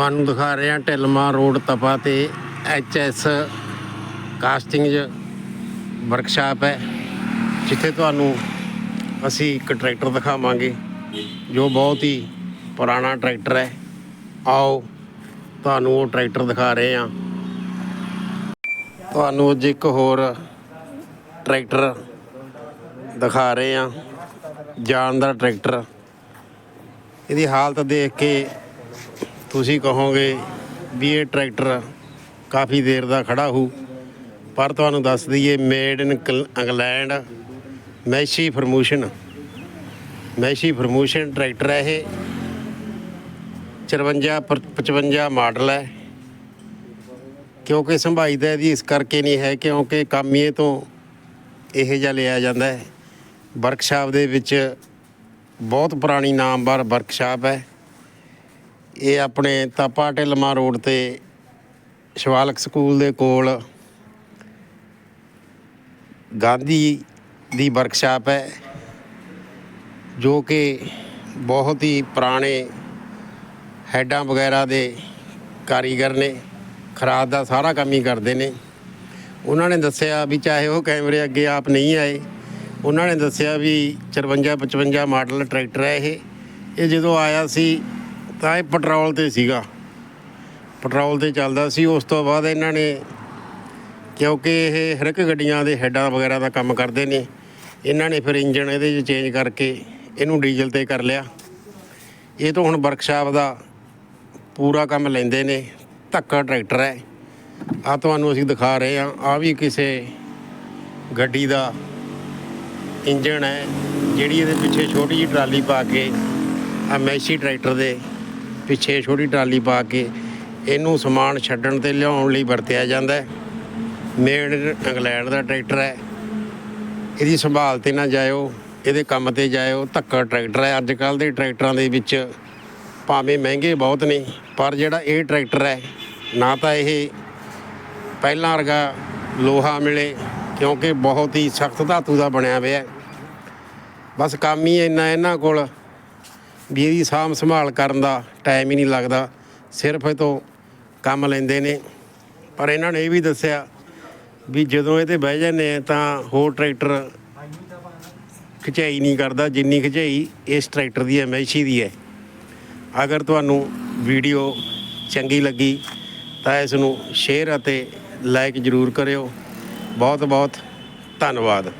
ਤੁਹਾਨੂੰ ਦਿਖਾ ਰਹੇ ਹਾਂ ਢਿਲਮਾ ਰੋਡ ਤਪਾ ਤੇ ਐਚ ਐਸ ਕਾਸਟਿੰਗ ਵਰਕਸ਼ਾਪ ਹੈ, ਜਿੱਥੇ ਤੁਹਾਨੂੰ ਅਸੀਂ ਇੱਕ ਟਰੈਕਟਰ ਦਿਖਾਵਾਂਗੇ, ਜੋ ਬਹੁਤ ਹੀ ਪੁਰਾਣਾ ਟਰੈਕਟਰ ਹੈ। ਆਓ, ਤੁਹਾਨੂੰ ਉਹ ਟਰੈਕਟਰ ਦਿਖਾ ਰਹੇ ਹਾਂ। ਤੁਹਾਨੂੰ ਅੱਜ ਇੱਕ ਹੋਰ ਟਰੈਕਟਰ ਦਿਖਾ ਰਹੇ ਹਾਂ, ਜਾਨ ਦਾ ਟਰੈਕਟਰ। ਇਹਦੀ ਹਾਲਤ ਦੇਖ ਕੇ ਤੁਸੀਂ ਕਹੋਗੇ ਵੀ ਇਹ ਟਰੈਕਟਰ ਕਾਫੀ ਦੇਰ ਦਾ ਖੜਾ ਹੋਊ ਪਰ ਤੁਹਾਨੂੰ ਦੱਸ ਦਈਏ made in England Massey Ferguson Massey Ferguson tractor ਹੈ ਇਹ। 54 ਪਰ- 55 ਮਾਡਲ ਹੈ। ਕਿਉਂਕਿ ਸੰਭਾਈ ਦਾ ਇਹਦੀ ਇਸ ਕਰਕੇ ਨਹੀਂ ਹੈ ਕਿਉਂਕਿ ਕਾਮੀਏ ਤੋਂ ਇਹ ਜਿਹਾ ਲਿਆ ਜਾਂਦਾ ਹੈ। ਵਰਕਸ਼ਾਪ ਦੇ ਵਿੱਚ ਬਹੁਤ ਪੁਰਾਣੀ ਨਾਮਵਰ ਵਰਕਸ਼ਾਪ ਹੈ। ਇਹ ਆਪਣੇ ਤਾਪਾ ਢਿਲਮਾ ਰੋਡ ਤੇ ਸ਼ਿਵਾਲਕ ਸਕੂਲ ਦੇ ਕੋਲ ਗਾਂਧੀ ਦੀ ਵਰਕਸ਼ਾਪ ਹੈ, ਜੋ ਕਿ ਬਹੁਤ ਹੀ ਪੁਰਾਣੇ ਹੈਡਾਂ ਵਗੈਰਾ ਦੇ ਕਾਰੀਗਰ ਨੇ, ਖਰਾਦ ਦਾ ਸਾਰਾ ਕੰਮ ਹੀ ਕਰਦੇ ਨੇ। ਉਹਨਾਂ ਨੇ ਦੱਸਿਆ ਵੀ ਚਾਹੇ ਉਹ ਕੈਮਰੇ ਅੱਗੇ ਆਪ ਨਹੀਂ ਆਏ, ਉਹਨਾਂ ਨੇ ਦੱਸਿਆ ਵੀ 54 55 ਮਾਡਲ ਟਰੈਕਟਰ ਹੈ ਇਹ। ਇਹ ਜਦੋਂ ਆਇਆ ਸੀ ਤਾਂ ਇਹ ਪੈਟਰੋਲ ਤੇ ਸੀਗਾ। ਪੈਟਰੋਲ ਤੇ ਚੱਲਦਾ ਸੀ, ਉਸ ਤੋਂ ਬਾਅਦ ਇਹਨਾਂ ਨੇ ਕਿਉਂਕਿ ਇਹ ਹਰ ਇੱਕ ਗੱਡੀਆਂ ਦੇ ਹੈਡਾਂ ਵਗੈਰਾ ਦਾ ਕੰਮ ਕਰਦੇ ਨੇ, ਇਹਨਾਂ ਨੇ ਫਿਰ ਇੰਜਨ ਇਹਦੇ 'ਚ ਚੇਂਜ ਕਰਕੇ ਇਹਨੂੰ ਡੀਜ਼ਲ ਤੇ ਕਰ ਲਿਆ। ਇਹ ਤੋਂ ਹੁਣ ਵਰਕਸ਼ਾਪ ਦਾ ਪੂਰਾ ਕੰਮ ਲੈਂਦੇ ਨੇ, ਧੱਕਾ ਟਰੈਕਟਰ ਹੈ। ਆ ਤੁਹਾਨੂੰ ਅਸੀਂ ਦਿਖਾ ਰਹੇ ਹਾਂ ਆ ਵੀ ਕਿਸੇ ਗੱਡੀ ਦਾ ਇੰਜਣ ਹੈ, ਜਿਹੜੀ ਇਹਦੇ ਪਿੱਛੇ ਛੋਟੀ ਜਿਹੀ ਟਰਾਲੀ ਪਾ ਕੇ ਆ ਮੈਸ਼ੀ ਟਰੈਕਟਰ ਦੇ ਪਿੱਛੇ ਛੋਟੀ ਟਰਾਲੀ ਪਾ ਕੇ ਇਹਨੂੰ ਸਮਾਨ ਛੱਡਣ ਤੇ ਲਿਆਉਣ ਲਈ ਵਰਤਿਆ ਜਾਂਦਾ ਹੈ। ਮੇਡ ਇੰਗਲੈਂਡ ਦਾ ਟਰੈਕਟਰ ਹੈ। ਇਹਦੀ ਸੰਭਾਲ ਤੇ ਨਾ ਜਾਇਓ, ਇਹਦੇ ਕੰਮ ਤੇ ਜਾਇਓ, ਧੱਕਾ ਟਰੈਕਟਰ ਹੈ। ਅੱਜ ਕੱਲ ਦੇ ਟਰੈਕਟਰਾਂ ਦੇ ਵਿੱਚ ਭਾਵੇਂ ਮਹਿੰਗੇ ਬਹੁਤ ਨੇ, ਪਰ ਜਿਹੜਾ ਇਹ ਟਰੈਕਟਰ ਹੈ, ਨਾ ਤਾਂ ਇਹ ਪਹਿਲਾਂ ਵਰਗਾ ਲੋਹਾ ਮਿਲੇ, ਕਿਉਂਕਿ ਬਹੁਤ ਹੀ ਸਖਤ ਧਾਤੂ ਦਾ ਬਣਿਆ ਹੋਇਆ ਹੈ। ਬਸ ਕੰਮ ਹੀ ਇੰਨਾ ਇਹਨਾਂ ਕੋਲ ਵੀ ਇਹਦੀ ਸਾਂਭ ਸੰਭਾਲ ਕਰਨ ਦਾ ਟਾਈਮ ਹੀ ਨਹੀਂ ਲੱਗਦਾ। ਸਿਰਫ ਇਹ ਤੋਂ ਕੰਮ ਲੈਂਦੇ ਨੇ। ਪਰ ਇਹਨਾਂ ਨੇ ਇਹ ਵੀ ਦੱਸਿਆ ਵੀ ਜਦੋਂ ਇਹ ਤੇ ਬਹਿ ਜਾਂਦੇ ਆ ਤਾਂ ਹੋਰ ਟਰੈਕਟਰ ਖਿਚਾਈ ਨਹੀਂ ਕਰਦਾ, ਜਿੰਨੀ ਖਿਚਾਈ ਇਸ ਟਰੈਕਟਰ ਦੀ ਹੈ ਦੀ ਹੈ। ਅਗਰ ਤੁਹਾਨੂੰ ਵੀਡੀਓ ਚੰਗੀ ਲੱਗੀ ਤਾਂ ਇਸ ਨੂੰ ਸ਼ੇਅਰ ਅਤੇ ਲਾਈਕ ਜ਼ਰੂਰ ਕਰਿਓ। ਬਹੁਤ ਬਹੁਤ ਧੰਨਵਾਦ।